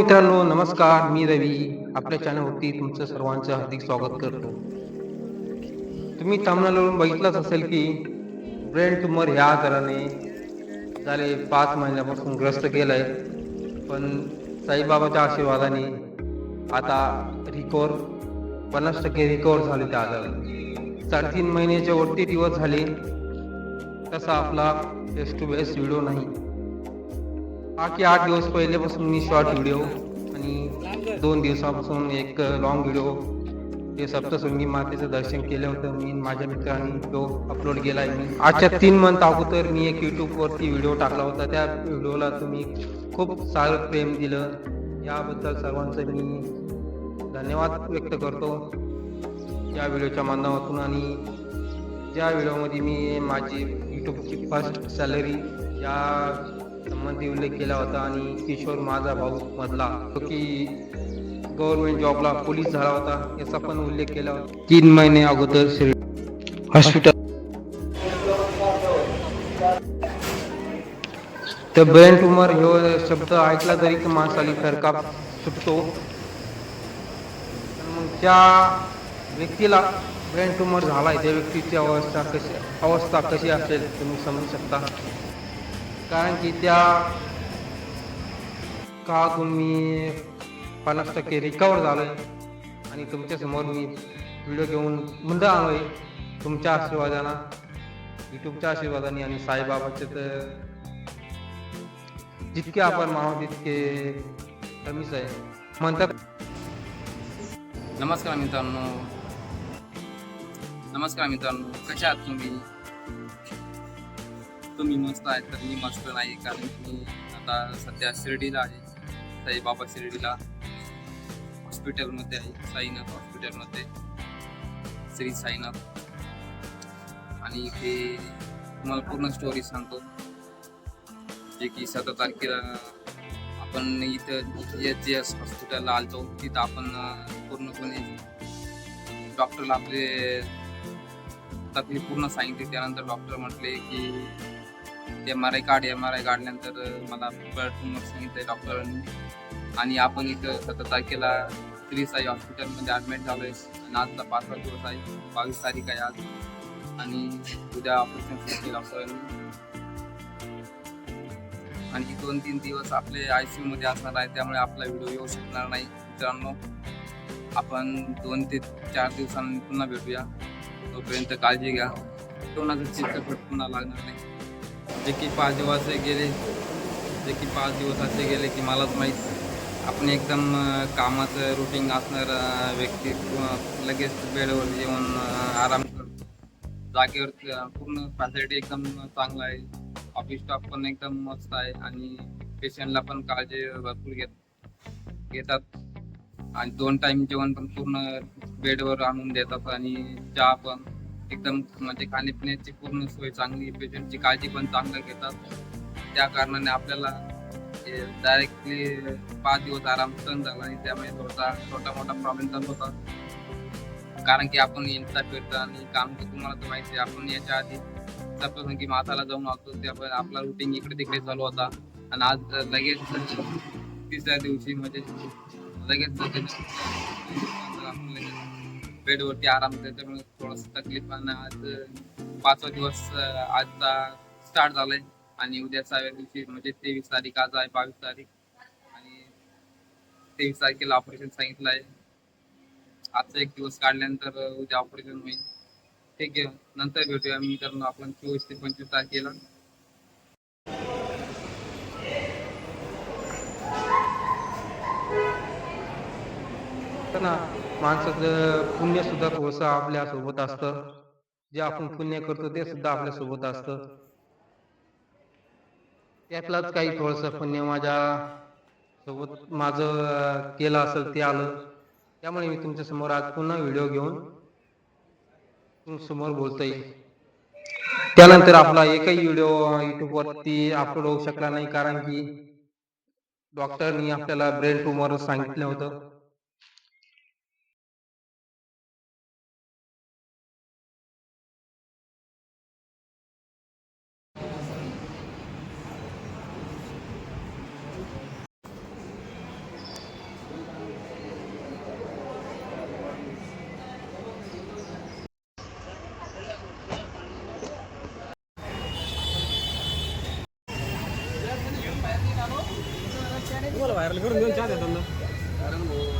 मित्रांनो नमस्कार. मी रवी. आपल्या चॅनलवरती तुमचं सर्वांचं हार्दिक स्वागत करतो. तुम्ही थांबण्यावरून बघितलंच असेल की ब्रेन ट्युमर ह्या आजाराने झाले पाच महिन्यापासून ग्रस्त केलंय. पण साईबाबाच्या आशीर्वादाने आता रिकवर पन्नास टक्के रिकवर झाले त्या आजारात साडेतीन महिन्याच्या वरती दिवस झाले. तसा आपला फेस टू फेस व्हिडिओ नाही. बाकी आठ दिवस पहिल्यापासून मी शॉर्ट व्हिडिओ आणि दोन दिवसापासून एक लॉंग व्हिडिओ ते सप्तशृंगी मातेचं दर्शन केलं होतं मी माझ्या मित्रांनी. तो अपलोड केला आहे मी आजच्या तीन मंथ अगोदर मी एक यूट्यूबवरती व्हिडिओ टाकला होता. त्या व्हिडिओला तुम्ही खूप सारं प्रेम दिलं. याबद्दल सर्वांचं मी धन्यवाद व्यक्त करतो. या व्हिडिओच्या माध्यमातून आणि ज्या व्हिडिओमध्ये मी माझी यूट्यूबची फर्स्ट सॅलरी या संबंधी उल्लेख केला होता आणि किशोर माझा भाऊ मधला तो की गव्हर्नमेंट जॉबला पोलीस झाला होता याचा पण उल्लेख केला होता. तीन महिने अगोदर हॉस्पिटल तर ब्रेन ट्युमर ह्यो शब्द ऐकला तरी की माणसाली फरका सुटतो. मग त्या व्यक्तीला ब्रेन ट्यूमर झालाय त्या व्यक्तीची अवस्था कशी अवस्था कशी असेल तुम्ही समजू शकता? कारण की त्या काळातून मी पन्नास टक्के रिकवर झालोय. आणि तुमच्यासमोर मी व्हिडिओ घेऊन मुंड आलोय तुमच्या आशीर्वादानं युट्यूबच्या आशीर्वादाने आणि साईबाबाचे तर जितके आपण मानव तितके कमीच आहे. म्हणतात नमस्कार मित्रांनो. नमस्कार मित्रांनो. कशा आहात तुम्ही? मी मस्त आहेत तर मी मस्त नाही कारण की आता सध्या शिर्डीला आहे. साईबाबा शिर्डीला हॉस्पिटलमध्ये आहे साईनाथ हॉस्पिटलमध्ये श्री साईनाथ. आणि ते तुम्हाला पूर्ण स्टोरी सांगतो. जे की सतरा तारखेला आपण इथं एच जी एस हॉस्पिटलला आलतो. तिथं आपण पूर्णपणे डॉक्टरला आपले तकलीफ पूर्ण सांगितली. त्यानंतर डॉक्टर म्हटले की एम आर आय काढ एम आर आय काढल्यानंतर मला ब्लड ट्यूमर सांगितलं डॉक्टरांनी. आणि आपण इथं सतरा तारखेला श्री साई हॉस्पिटलमध्ये ॲडमिट झालो आहे आणि आजचा पाचवा दिवस आहे. बावीस तारीख आहे आज. आणि उद्या ऑपरेशन सांगितले डॉक्टरांनी. आणि दोन तीन दिवस आपले आय सी मध्ये असणार आहे. त्यामुळे आपला व्हिडिओ येऊ शकणार नाही. मित्रांनो आपण दोन ते चार दिवसांनी पुन्हा भेटूया. तोपर्यंत काळजी घ्या. कोणाचं चित्रपट पुन्हा लागणार नाही. जे की पाच दिवस गेले जे की पाच दिवस असे गेले की मलाच माहीत आपण एकदम कामाचं रुटीन असणार व्यक्ती लगेच बेडवर येऊन आराम करतो. जागेवर पूर्ण फॅसिलिटी एकदम चांगला आहे. ऑफिस स्टाफ पण एकदम मस्त आहे आणि पेशंटला पण काळजी भरपूर घेत घेतात. आणि दोन टाइम जेवण पण पूर्ण बेडवर आणून देतात आणि चहा पण. एकदम म्हणजे खाण्यापिण्याची पूर्ण सोय चांगली पेशंटची काळजी पण चांगलं घेतात. त्या कारणाने आपल्याला डायरेक्टली पाच दिवस आराम सहन झाला आणि त्यामुळे थोडा छोटा मोठा प्रॉब्लेम चालू होता. कारण की आपण यांचा फिरतो आणि काम तर तुम्हाला तर माहिती आहे आपण याच्या आधी सप्तसंगी माथाला जाऊन आलो त्यामुळे आपला रुटीन इकडे तिकडे चालू होता. आणि आज लगेच तिसऱ्या दिवशी म्हणजे लगेच बेडवरती आराम त्याच्यामुळे थोडस तकलीफ आणि आज पाचवा दिवस आजचा स्टार्ट झालाय आणि उद्या सहाव्या दिवशी म्हणजे तेवीस तारीख आज आहे बावीस तारीख. आणि तेवीस तारखेला ऑपरेशन सांगितलं आहे आजचा एक दिवस काढल्यानंतर उद्या ऑपरेशन होईल. ठीक आहे नंतर भेटूया मी तर आपण चोवीस ते पंचवीस तारखेला. ना माणसाचं पुण्य सुद्धा थोडंसं आपल्यासोबत असतं. जे आपण पुण्य करतो ते सुद्धा आपल्यासोबत असतं. त्यातलाच काही थोडस पुण्य माझ्या सोबत माझं केलं असेल ते आलं. त्यामुळे मी तुमच्यासमोर आज पुन्हा व्हिडिओ घेऊन समोर बोलतोय. त्यानंतर आपला एकही व्हिडिओ युट्यूब वरती अपलोड होऊ शकला नाही कारण की डॉक्टरनी आपल्याला ब्रेन ट्यूमर सांगितलं होतं. तुम्हाला व्हायरल करून देऊन चहा देताना